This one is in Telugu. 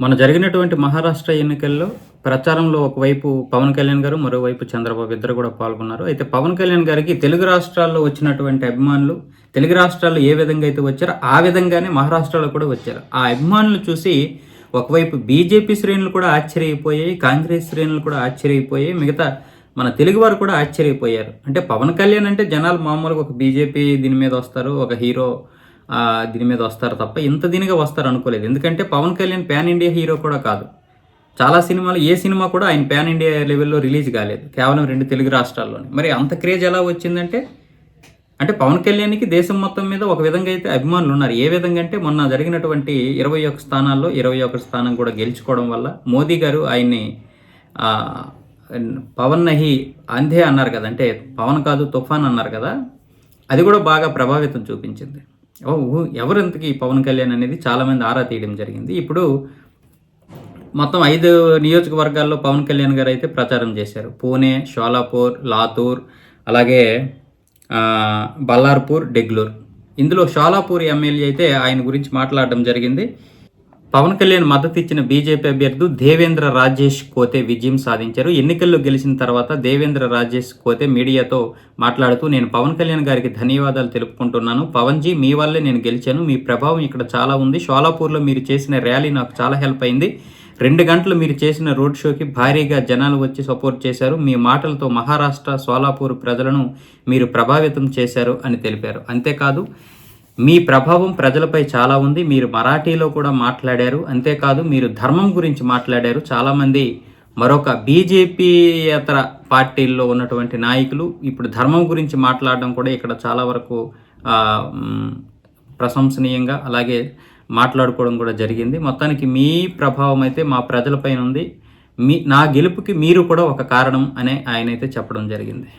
మన జరిగినటువంటి మహారాష్ట్ర ఎన్నికల్లో ప్రచారంలో ఒకవైపు పవన్ కళ్యాణ్ గారు మరోవైపు చంద్రబాబు ఇద్దరు కూడా పాల్గొన్నారు. అయితే పవన్ కళ్యాణ్ గారికి తెలుగు రాష్ట్రాల్లో వచ్చినటువంటి అభిమానులు తెలుగు రాష్ట్రాల్లో ఏ విధంగా అయితే వచ్చారో ఆ విధంగానే మహారాష్ట్రలో కూడా వచ్చారు. ఆ అభిమానులు చూసి ఒకవైపు బీజేపీ శ్రేణులు కూడా ఆశ్చర్యపోయాయి కాంగ్రెస్ శ్రేణులు కూడా ఆశ్చర్యపోయాయి మిగతా మన తెలుగు వారు కూడా ఆశ్చర్యపోయారు. అంటే పవన్ కళ్యాణ్ అంటే జనాలు మామూలుగా ఒక బీజేపీ దీని మీద వస్తారు ఒక హీరో దీని మీద వస్తారు తప్ప ఇంత దీనిగా వస్తారు అనుకోలేదు. ఎందుకంటే Pawan Kalyan pan India hero కూడా కాదు. చాలా సినిమాలు ఏ సినిమా కూడా ఆయన ప్యాన్ ఇండియా లెవెల్లో రిలీజ్ కాలేదు. కేవలం రెండు తెలుగు రాష్ట్రాల్లోనే. మరి అంత క్రేజ్ ఎలా వచ్చిందంటే అంటే పవన్ కళ్యాణ్కి దేశం మొత్తం మీద ఒక విధంగా అయితే అభిమానులు ఉన్నారు. ఏ విధంగా అంటే మొన్న జరిగినటువంటి ఇరవై ఒక్క స్థానాల్లో ఇరవై ఒకటి స్థానం కూడా గెలుచుకోవడం వల్ల మోదీ గారు ఆయన్ని పవన్ నహి అంధే అన్నారు కదా. అంటే పవన్ కాదు తుఫాన్ అన్నారు కదా. అది కూడా బాగా ప్రభావితం చూపించింది. ఎవరు ఇంతకీ పవన్ కళ్యాణ్ అనేది చాలామంది ఆరా తీయడం జరిగింది. ఇప్పుడు మొత్తం ఐదు నియోజకవర్గాల్లో పవన్ కళ్యాణ్ గారు అయితే ప్రచారం చేశారు. పూణే షోలాపూర్ లాతూర్ అలాగే బల్లార్పూర్ డెగ్లూర్. ఇందులో షోలాపూర్ ఎమ్మెల్యే అయితే ఆయన గురించి మాట్లాడడం జరిగింది. పవన్ కళ్యాణ్ మద్దతు ఇచ్చిన బీజేపీ అభ్యర్థు దేవేంద్ర రాజేష్ కోతే విజయం సాధించారు. ఎన్నికల్లో గెలిచిన తర్వాత దేవేంద్ర రాజేష్ కోతే మీడియాతో మాట్లాడుతూ నేను పవన్ కళ్యాణ్ గారికి ధన్యవాదాలు తెలుపుకుంటున్నాను. పవన్ జీ మీ వల్లే నేను గెలిచాను. మీ ప్రభావం ఇక్కడ చాలా ఉంది. షోలాపూర్లో మీరు చేసిన ర్యాలీ నాకు చాలా హెల్ప్ అయింది. రెండు గంటలు మీరు చేసిన రోడ్ షోకి భారీగా జనాలు వచ్చి సపోర్ట్ చేశారు. మీ మాటలతో మహారాష్ట్ర సోలాపూర్ ప్రజలను మీరు ప్రభావితం చేశారు అని తెలిపారు. అంతేకాదు మీ ప్రభావం ప్రజలపై చాలా ఉంది. మీరు మరాఠీలో కూడా మాట్లాడారు. అంతేకాదు మీరు ధర్మం గురించి మాట్లాడారు. చాలామంది మరొక బీజేపీయేతర పార్టీల్లో ఉన్నటువంటి నాయకులు ఇప్పుడు ధర్మం గురించి మాట్లాడడం కూడా ఇక్కడ చాలా వరకు ప్రశంసనీయంగా అలాగే మాట్లాడుకోవడం కూడా జరిగింది. మొత్తానికి మీ ప్రభావం అయితే మా ప్రజలపైన ఉంది. మీ నా గెలుపుకి మీరు కూడా ఒక కారణం అనే ఆయన అయితే చెప్పడం జరిగింది.